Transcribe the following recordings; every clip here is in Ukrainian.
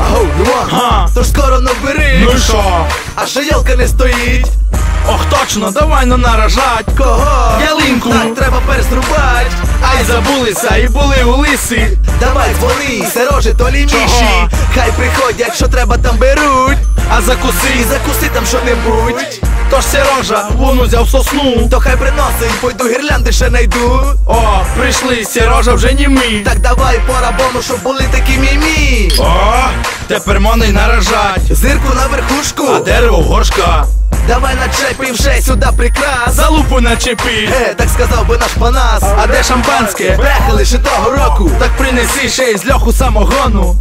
Ау, Іван, Га. тож скоро набери. Ну і що? А ще ялка не стоїть. Ох, точно, давай ну наражать. Кого? Ялинку. Так, треба перезрубать. Ай, забулися і були у лисі. Давай дзвони, Сережі, то ліміші. Хай приходять, що треба там беруть. А закуси, І закуси. там що-небудь. Тож Сережа, вон узяв сосну. То хай приносить, пойду гірлянди ще найду. О, прийшли, Сережа вже німий. Так давай по рабону, щоб були такі мімі. О, тепер мони наражать. Зирку на верхушку. А дерево горшка. Давай начепим вже сюди прикрас. Залупу начепи. Е, так сказав би наш панас. А де шампанське? Брехи лише того року. Так принеси ще із льоху самогону.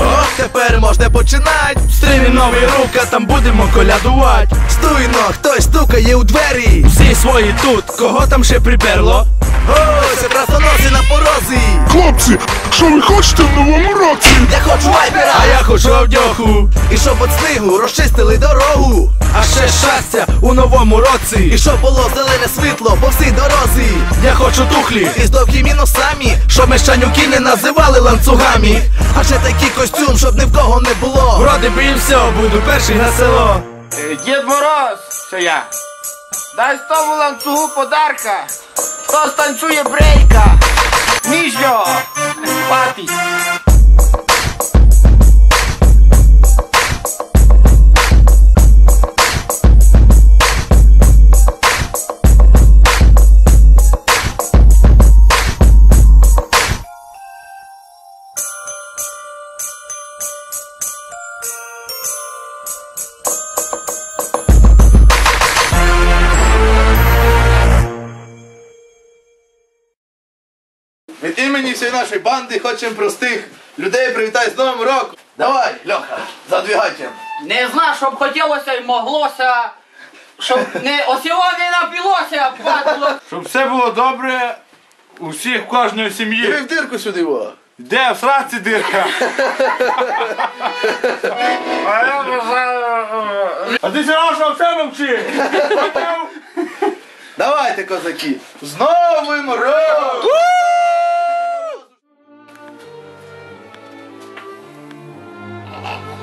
Ох, тепер можна починать. Стримі нові рука, там будемо колядувати. Стуйно, хтось стукає у двері. Всі свої тут, кого там ще приперло? Ось красоноси на порозі. Хлопці, що ви хочете в новому році? Я хочу вайбера. А я хочу авдьоху. І щоб от снігу розчистили дорогу. А ще щастя у новому році. І щоб було зелене світло по всій дорозі. Я хочу тухлі, І з довгими носами, щоб мещанюки не називали ланцюгами. а ще такий костюм, щоб ні в кого не було. Вроде би і все, буду перший на село. Е, Дід Мороз, це я. Дай з тому ланцюгу подарка. Kto stańczuje breaka? Niźnio! Pati! Від імені всієї нашої банди хочемо простих людей привітати з Новим роком. Давай, Льоха, задвігайте. Не знаю, щоб хотілося і моглося, щоб не осіло не напілося, падло. Щоб все було добре у всіх, в кожної Диви сім'ї. в дирку сюди, во. Де в сраці дирка? А я вважаю... А ти Сережа в себе вчи! Давайте, козаки, з Новим роком! 好好好